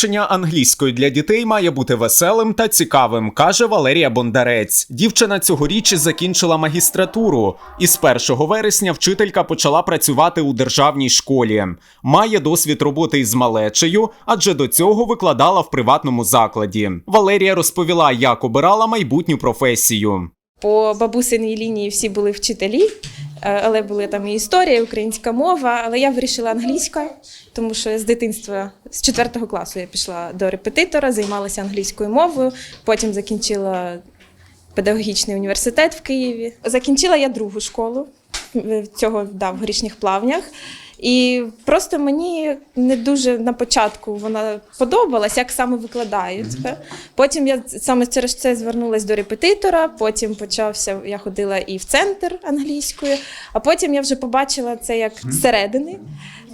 Вивчення англійської для дітей має бути веселим та цікавим, каже Валерія Бондарець. Дівчина цьогоріч закінчила магістратуру, і з 1 вересня вчителька почала працювати у державній школі. Має досвід роботи із малечею, адже до цього викладала в приватному закладі. Валерія розповіла, як обирала майбутню професію. По бабусиній лінії всі були вчителі, е, але були там і історія, і українська мова. Але я вирішила англійська, тому що з дитинства, з 4 класу я пішла до репетитора, займалася англійською мовою, потім закінчила педагогічний університет в Києві. Закінчила я другу школу цього да, в горішніх плавнях. І просто мені не дуже на початку вона подобалась, як саме викладають. Потім я саме через це звернулася до репетитора. Потім почався, я ходила і в центр англійської, а потім я вже побачила це як зсередини.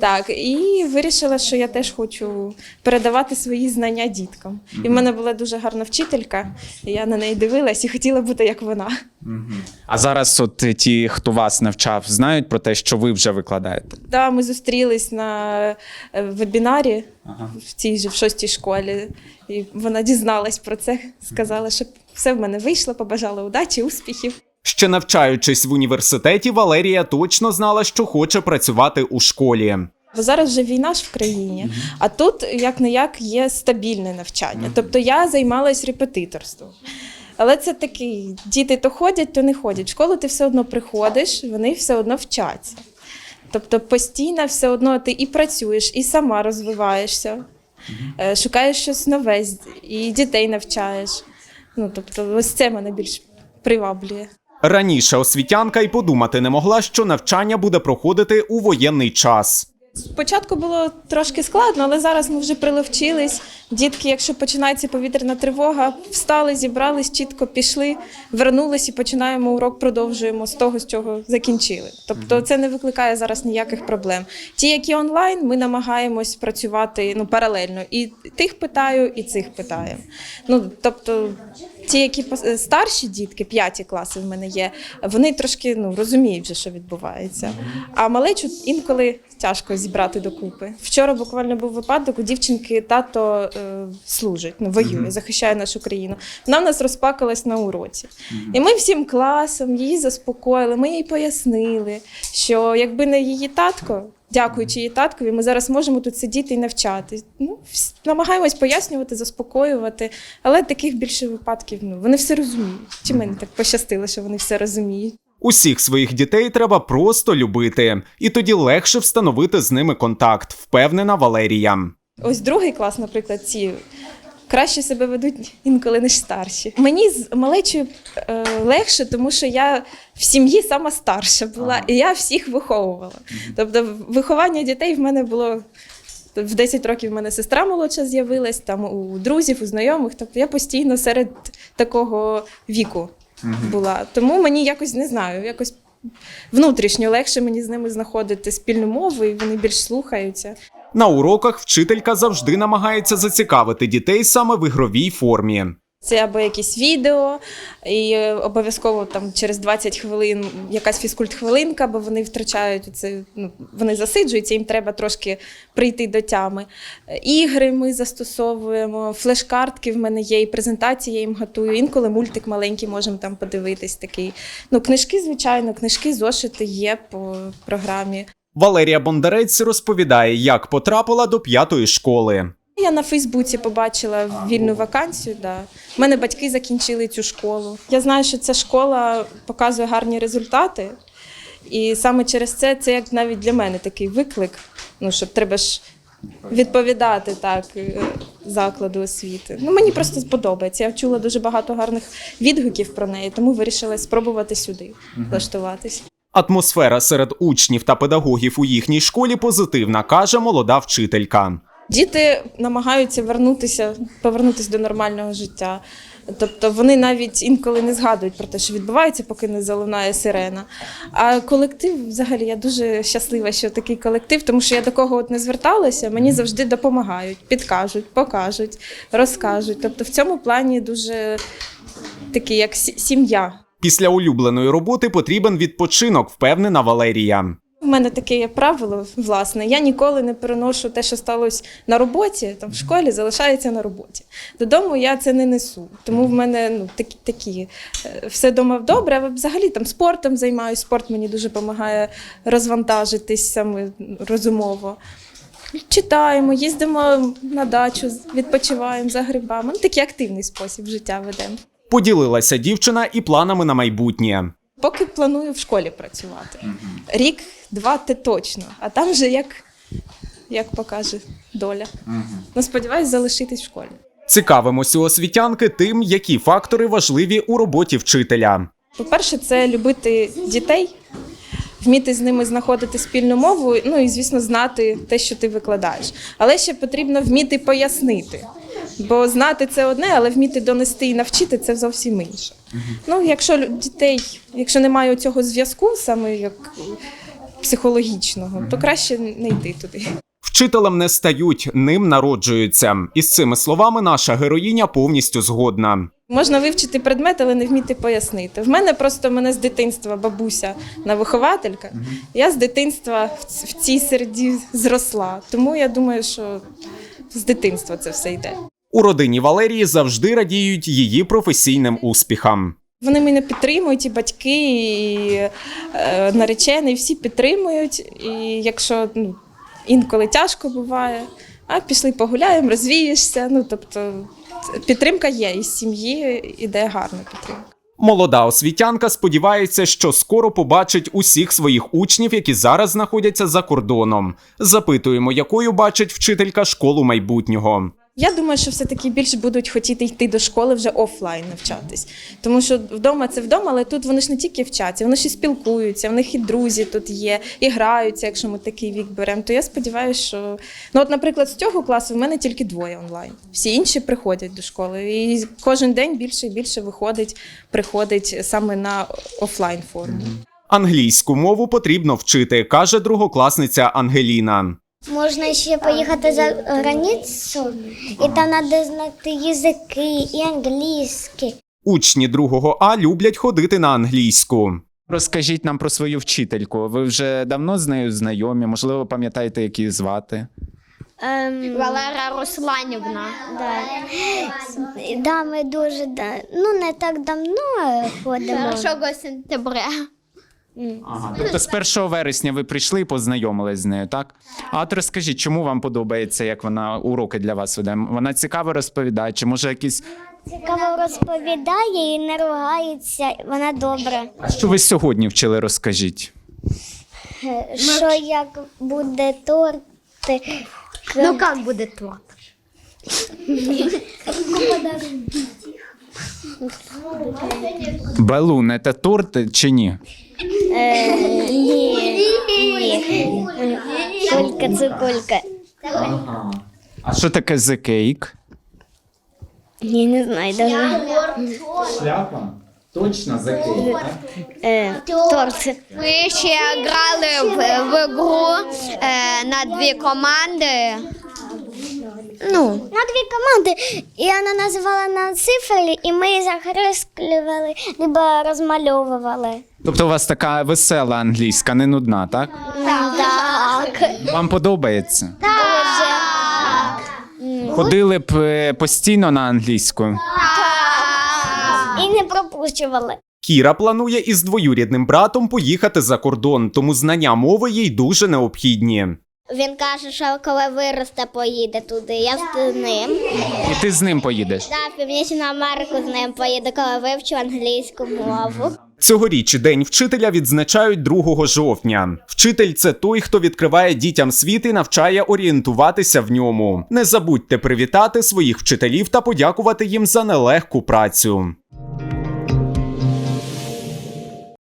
Так, і вирішила, що я теж хочу передавати свої знання діткам. І в мене була дуже гарна вчителька, і я на неї дивилась і хотіла бути як вона. А зараз, от ті, хто вас навчав, знають про те, що ви вже викладаєте. Да, ми зустрілись на е, вебінарі в цій же в шостій школі, і вона дізналась про це, сказала, що все в мене вийшло, побажала удачі, успіхів. Ще навчаючись в університеті, Валерія точно знала, що хоче працювати у школі. Бо зараз вже війна ж в країні, а тут як не як є стабільне навчання. Тобто я займалась репетиторством. Але це такий, діти то ходять, то не ходять. В школу ти все одно приходиш, вони все одно вчаться. Тобто постійно все одно ти і працюєш, і сама розвиваєшся, е, шукаєш щось нове, і дітей навчаєш. Ну, тобто, ось це мене більш приваблює. Раніше освітянка й подумати не могла, що навчання буде проходити у воєнний час. Спочатку було трошки складно, але зараз ми вже приловчились. Дітки, якщо починається повітряна тривога, встали, зібрались, чітко пішли, вернулись і починаємо урок, продовжуємо з того, з чого закінчили. Тобто це не викликає зараз ніяких проблем. Ті, які онлайн, ми намагаємось працювати ну, паралельно. І тих питаю, і цих питаю. Ну, тобто, ті, які пос- старші дітки, п'яті класи в мене є, вони трошки ну, розуміють вже, що відбувається. А малечу інколи тяжко зібрати докупи. Вчора буквально був випадок, у дівчинки тато е, служить, ну, воює, захищає нашу країну. Вона в нас розпакалась на уроці. І ми всім класом її заспокоїли, ми їй пояснили, що якби не її татко. Дякуючи її таткові, ми зараз можемо тут сидіти і навчати. Ну, намагаємось пояснювати, заспокоювати, але таких більше випадків ну, вони все розуміють. Чи мені так пощастило, що вони все розуміють? Усіх своїх дітей треба просто любити, і тоді легше встановити з ними контакт, впевнена Валерія. Ось другий клас, наприклад, ці краще себе ведуть інколи ніж старші. Мені з малечою е, легше, тому що я в сім'ї сама старша була, і я всіх виховувала. Тобто, виховання дітей в мене було. В 10 років в мене сестра молодша з'явилась, там у друзів, у знайомих. Тобто я постійно серед такого віку була. Тому мені якось не знаю, якось внутрішньо легше мені з ними знаходити спільну мову, і вони більш слухаються. На уроках вчителька завжди намагається зацікавити дітей саме в ігровій формі. Це або якісь відео, і е, обов'язково там через 20 хвилин якась фізкульт-хвилинка, бо вони втрачають це, ну, вони засиджуються, їм треба трошки прийти до тями. Ігри ми застосовуємо, флеш-картки в мене є, і презентації я їм готую. Інколи мультик маленький можемо там подивитись такий. Ну, книжки, звичайно, книжки, зошити є по програмі. Валерія Бондарець розповідає, як потрапила до п'ятої школи. Я на Фейсбуці побачила вільну вакансію. Да. У мене батьки закінчили цю школу. Я знаю, що ця школа показує гарні результати. І саме через це це як навіть для мене такий виклик. Ну, щоб треба ж відповідати так е, закладу освіти. Ну, мені просто сподобається. Я чула дуже багато гарних відгуків про неї, тому вирішила спробувати сюди влаштуватись. Атмосфера серед учнів та педагогів у їхній школі позитивна, каже молода вчителька. Діти намагаються вернутися, повернутися до нормального життя. Тобто вони навіть інколи не згадують про те, що відбувається, поки не залунає сирена. А колектив, взагалі, я дуже щаслива, що такий колектив, тому що я до кого от не зверталася, мені завжди допомагають, підкажуть, покажуть, розкажуть. Тобто в цьому плані дуже такий, як сім'я. Після улюбленої роботи потрібен відпочинок, впевнена Валерія. У мене таке є правило, власне. Я ніколи не переношу те, що сталося на роботі, там в школі залишається на роботі. Додому я це не несу. Тому в мене ну такі такі е, все дома добре. А взагалі там спортом займаюся. Спорт мені дуже допомагає розвантажитись саме розумово. Читаємо, їздимо на дачу, відпочиваємо за грибами. Ну, такий активний спосіб життя ведемо. Поділилася дівчина і планами на майбутнє. Поки планую в школі працювати. Рік, два те точно. А там вже як, як покаже доля. Ну, сподіваюсь, залишитись в школі. Цікавимося у освітянки тим, які фактори важливі у роботі вчителя. По-перше, це любити дітей, вміти з ними знаходити спільну мову, ну і, звісно, знати те, що ти викладаєш. Але ще потрібно вміти пояснити. Бо знати це одне, але вміти донести і навчити це зовсім інше. Ну, якщо дітей, якщо немає цього зв'язку, саме як психологічного, то краще не йти туди. Вчителем не стають, ним народжуються. Із цими словами наша героїня повністю згодна. Можна вивчити предмет, але не вміти пояснити. В мене просто мене з дитинства бабуся на вихователька. Я з дитинства в в цій середі зросла. Тому я думаю, що з дитинства це все йде. У родині Валерії завжди радіють її професійним успіхам. Вони мене підтримують, і батьки, і е, наречений, всі підтримують. І якщо ну, інколи тяжко буває, а пішли погуляємо, розвієшся. Ну тобто підтримка є, із сім'ї іде гарна підтримка. Молода освітянка сподівається, що скоро побачить усіх своїх учнів, які зараз знаходяться за кордоном. Запитуємо, якою бачить вчителька школу майбутнього. Я думаю, що все-таки більше будуть хотіти йти до школи вже офлайн навчатись. Тому що вдома це вдома, але тут вони ж не тільки вчаться, вони ж і спілкуються, в них і друзі тут є, і граються, якщо ми такий вік беремо. То я сподіваюся, що ну, от, наприклад, з цього класу в мене тільки двоє онлайн. Всі інші приходять до школи. І кожен день більше і більше виходить, приходить саме на офлайн форму. Англійську мову потрібно вчити, каже другокласниця Ангеліна. Можна ще поїхати за границю, і там треба знати язики і англійський. Учні другого А люблять ходити на англійську. Розкажіть нам про свою вчительку. Ви вже давно з нею знайомі, можливо, пам'ятаєте, як її звати? Ем, Валера Русланівна. да. да, ми дуже да, ну не так давно ходимо. 1 сентября. Ага. Тобто з 1 вересня ви прийшли і познайомились з нею, так? А от розкажіть, чому вам подобається, як вона уроки для вас веде? Вона цікаво розповідає, чи може якісь. Цікаво розповідає і не ругається, вона добра. А що ви сьогодні вчили, розкажіть? Е, Що як буде торт, Ну, як буде торт? Балун, це торт чи ні? Кулька цикулька. А що таке the cake? Я не знаю даже. Шляпа? Точно the cake, Е, торт. Ми ще грали в, в гру е, на дві команди. Ну, На дві команди, і вона називала нам цифри, і ми їх захресклювали, либо розмальовували. Тобто у вас така весела англійська, не нудна, так? Так. Вам подобається? Ходили б е, постійно на англійську. І не пропущували. Кіра планує із двоюрідним братом поїхати за кордон, тому знання мови їй дуже необхідні. Він каже, що коли виросте, поїде туди. Я з ним. І ти з ним поїдеш. Да, в Північну Америку з ним поїду, коли вивчу англійську мову. Цьогоріч День вчителя відзначають 2 жовтня. Вчитель це той, хто відкриває дітям світ і навчає орієнтуватися в ньому. Не забудьте привітати своїх вчителів та подякувати їм за нелегку працю.